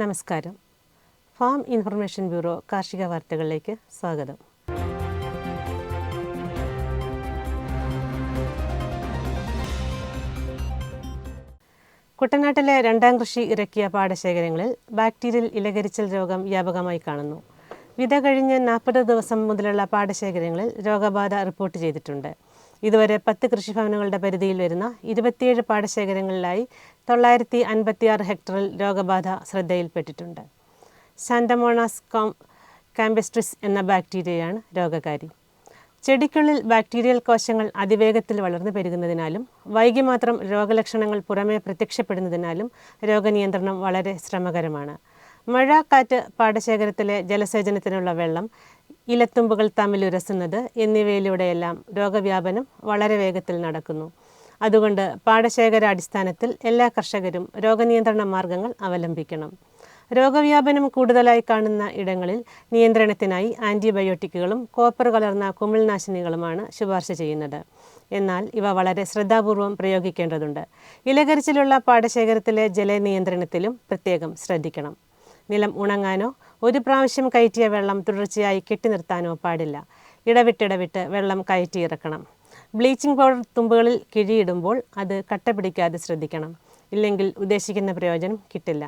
നമസ്കാരം. Farm information bureau കാർഷിക വാർത്തകളിലേക്ക് സ്വാഗതം. കുട്ടനാട്ടിലെ രണ്ടാം കൃഷി ഇറക്കിയ പാടശേഖരങ്ങളിൽ ബാക്ടീരിയൽ ഇലകരിച്ചൽ രോഗം വ്യാപകമായി കാണുന്നു. വിത കഴിഞ്ഞ് നാൽപ്പത് ദിവസം മുതലുള്ള പാടശേഖരങ്ങളിൽ രോഗബാധ റിപ്പോർട്ട് ചെയ്തിട്ടുണ്ട്. ഇതുവരെ പത്ത് കൃഷിഭവനങ്ങളുടെ പരിധിയിൽ വരുന്ന ഇരുപത്തിയേഴ് പാടശേഖരങ്ങളിലായി തൊള്ളായിരത്തി അൻപത്തിയാറ് ഹെക്ടറിൽ രോഗബാധ ശ്രദ്ധയിൽപ്പെട്ടിട്ടുണ്ട്. സാന്റമോണാസ് കോം കാമ്പസ്ട്രിസ് എന്ന ബാക്ടീരിയയാണ് രോഗകാരി. ചെടിക്കുള്ളിൽ ബാക്ടീരിയൽ കോശങ്ങൾ അതിവേഗത്തിൽ വളർന്നു പെരുകുന്നതിനാലും വൈകി മാത്രം രോഗലക്ഷണങ്ങൾ പുറമേ പ്രത്യക്ഷപ്പെടുന്നതിനാലും രോഗനിയന്ത്രണം വളരെ ശ്രമകരമാണ്. മഴ കാറ്റ് പാടശേഖരത്തിലെ ജലസേചനത്തിനുള്ള വെള്ളം ഇലത്തുമ്പുകൾ തമ്മിലുരസുന്നത് എന്നിവയിലൂടെയെല്ലാം രോഗവ്യാപനം വളരെ വേഗത്തിൽ നടക്കുന്നു. അതുകൊണ്ട് പാടശേഖരാടിസ്ഥാനത്തിൽ എല്ലാ കർഷകരും രോഗനിയന്ത്രണ മാർഗങ്ങൾ അവലംബിക്കണം. രോഗവ്യാപനം കൂടുതലായി കാണുന്ന ഇടങ്ങളിൽ നിയന്ത്രണത്തിനായി ആന്റിബയോട്ടിക്കുകളും കോപ്പർ കലർന്ന കുമിൾനാശിനികളുമാണ് ശുപാർശ ചെയ്യുന്നത്. എന്നാൽ ഇവ വളരെ ശ്രദ്ധാപൂർവം പ്രയോഗിക്കേണ്ടതുണ്ട്. ഇലകരിച്ചിലുള്ള പാടശേഖരത്തിലെ ജലനിയന്ത്രണത്തിലും പ്രത്യേകം ശ്രദ്ധിക്കണം. നിലം ഉണങ്ങാനോ ഒരു പ്രാവശ്യം കയറ്റിയ വെള്ളം തുടർച്ചയായി കെട്ടി നിർത്താനോ പാടില്ല. ഇടവിട്ടിടവിട്ട് വെള്ളം കയറ്റി കയറ്റിയിറക്കണം ബ്ലീച്ചിങ് പൗഡർ തുമ്പുകളിൽ കിഴിയിടുമ്പോൾ അത് കട്ട പിടിക്കാതെ ശ്രദ്ധിക്കണം. ഇല്ലെങ്കിൽ ഉദ്ദേശിക്കുന്ന പ്രയോജനം കിട്ടില്ല.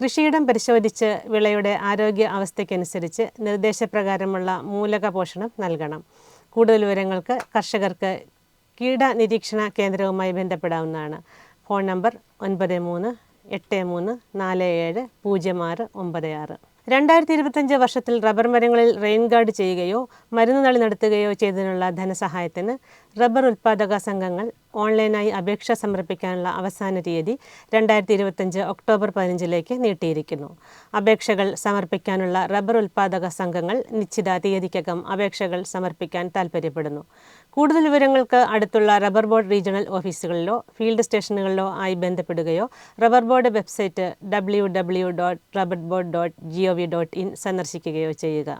കൃഷിയിടം പരിശോധിച്ച് വിളയുടെ ആരോഗ്യ അവസ്ഥയ്ക്കനുസരിച്ച് നിർദ്ദേശപ്രകാരമുള്ള മൂലക പോഷണം നൽകണം. കൂടുതൽ വിവരങ്ങൾക്ക് കർഷകർക്ക് കീട നിരീക്ഷണ കേന്ദ്രവുമായി ബന്ധപ്പെടാവുന്നതാണ്. ഫോൺ നമ്പർ ഒൻപത് മൂന്ന് എട്ട് മൂന്ന് നാല് ഏഴ് പൂജ്യം ആറ് ഒമ്പത് ആറ്. രണ്ടായിരത്തി ഇരുപത്തഞ്ച് വർഷത്തിൽ റബ്ബർ മരങ്ങളിൽ റെയിൻ ഗാർഡ് ചെയ്യുകയോ മരുന്ന് നളി നടത്തുകയോ ചെയ്തതിനുള്ള ധനസഹായത്തിന് റബ്ബർ ഉൽപ്പാദക സംഘങ്ങൾ ഓൺലൈനായി അപേക്ഷ സമർപ്പിക്കാനുള്ള അവസാന തീയതി രണ്ടായിരത്തി ഇരുപത്തഞ്ച് ഒക്ടോബർ പതിനഞ്ചിലേക്ക് നീട്ടിയിരിക്കുന്നു. അപേക്ഷകൾ സമർപ്പിക്കാനുള്ള റബ്ബർ ഉൽപ്പാദക സംഘങ്ങൾ നിശ്ചിത തീയതിക്കകം അപേക്ഷകൾ സമർപ്പിക്കാൻ താൽപ്പര്യപ്പെടുന്നു. കൂടുതൽ വിവരങ്ങൾക്ക് അടുത്തുള്ള റബ്ബർ ബോർഡ് റീജിയണൽ ഓഫീസുകളിലോ ഫീൽഡ് സ്റ്റേഷനുകളിലോ ആയി ബന്ധപ്പെടുകയോ rubber board website W dot rubber board dot G O V dot in സന്ദർശിക്കുകയോ ചെയ്യുക.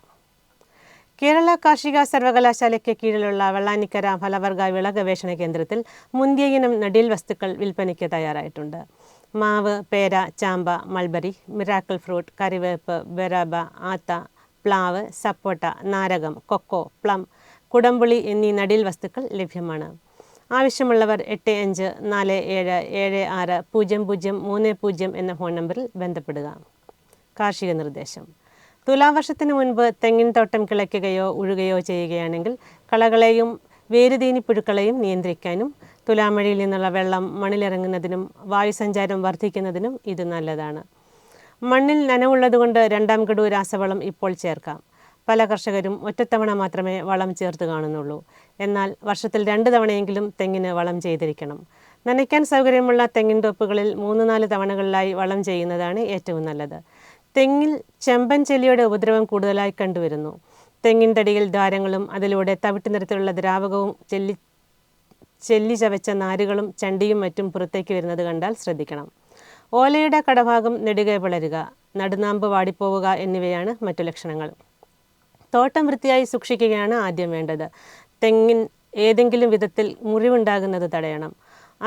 കേരള കാർഷിക സർവകലാശാലയ്ക്ക് കീഴിലുള്ള വെള്ളാനിക്കര ഫലവർഗ വിള ഗവേഷണ കേന്ദ്രത്തിൽ മുന്തിയ ഇനം നടീൽ വസ്തുക്കൾ വിൽപ്പനയ്ക്ക് തയ്യാറായിട്ടുണ്ട്. മാവ് പേര ചാമ്പ മൾബറി മിറാക്കിൾ ഫ്രൂട്ട് കറിവേപ്പ് ബെറാബ ആത്ത പ്ലാവ് സപ്പോട്ട നാരകം കൊക്കോ പ്ലം കുടംപുളി എന്നീ നടീൽ വസ്തുക്കൾ ലഭ്യമാണ്. ആവശ്യമുള്ളവർ എട്ട് അഞ്ച് നാല് ഏഴ് ഏഴ് ആറ് പൂജ്യം പൂജ്യം മൂന്ന് പൂജ്യം എന്ന ഫോൺ നമ്പറിൽ ബന്ധപ്പെടുക. കാർഷിക നിർദ്ദേശം. തുലാവർഷത്തിന് മുൻപ് തെങ്ങിൻ തോട്ടം കിളയ്ക്കുകയോ ഉഴുകയോ ചെയ്യുകയാണെങ്കിൽ കളകളെയും വേരുതീനി പുഴുക്കളെയും നിയന്ത്രിക്കാനും തുലാമഴയിൽ നിന്നുള്ള വെള്ളം മണ്ണിലിറങ്ങുന്നതിനും വായുസഞ്ചാരം വർദ്ധിക്കുന്നതിനും ഇത് നല്ലതാണ്. മണ്ണിൽ നനവുള്ളതുകൊണ്ട് രണ്ടാം ഗഡു രാസവളം ഇപ്പോൾ ചേർക്കാം. പല കർഷകരും ഒറ്റത്തവണ മാത്രമേ വളം ചേർത്ത് കാണുന്നുള്ളൂ. എന്നാൽ വർഷത്തിൽ രണ്ട് തവണയെങ്കിലും തെങ്ങിന് വളം ചെയ്തിരിക്കണം. നനയ്ക്കാൻ സൗകര്യമുള്ള തെങ്ങിൻ തോപ്പുകളിൽ മൂന്ന് നാല് തവണകളിലായി വളം ചെയ്യുന്നതാണ് ഏറ്റവും നല്ലത്. തെങ്ങിൽ ചെമ്പൻ ചെല്ലിയുടെ ഉപദ്രവം കൂടുതലായി കണ്ടുവരുന്നു. തെങ്ങിൻ തടിയിൽ ദ്വാരങ്ങളും അതിലൂടെ തവിട്ട് നിറത്തിലുള്ള ദ്രാവകവും ചെല്ലി ചെല്ലി ചവച്ച നാരുകളും ചണ്ടിയും മറ്റും പുറത്തേക്ക് വരുന്നത് കണ്ടാൽ ശ്രദ്ധിക്കണം. ഓലയുടെ കടഭാഗം നെടുകെ വളരുക നടുനാമ്പ് വാടിപ്പോവുക എന്നിവയാണ് മറ്റു ലക്ഷണങ്ങൾ. തോട്ടം വൃത്തിയായി സൂക്ഷിക്കുകയാണ് ആദ്യം വേണ്ടത്. തെങ്ങിൻ ഏതെങ്കിലും വിധത്തിൽ മുറിവുണ്ടാകുന്നത് തടയണം.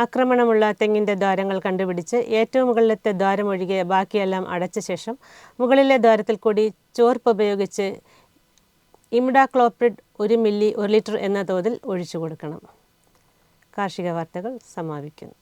ആക്രമണമുള്ള തെങ്ങിന്റെ ദ്വാരങ്ങൾ കണ്ടുപിടിച്ച് ഏറ്റവും മുകളിലത്തെ ദ്വാരം ഒഴികെ ബാക്കിയെല്ലാം അടച്ച ശേഷം മുകളിലെ ദ്വാരത്തിൽ കൂടി ചോർപ്പ് ഉപയോഗിച്ച് ഇമിഡാക്ലോപ്രിഡ് ഒരു മില്ലി ഒരു ലിറ്റർ എന്ന തോതിൽ ഒഴിച്ചു കൊടുക്കണം. കാർഷിക വാർത്തകൾ സമാപിക്കുന്നു.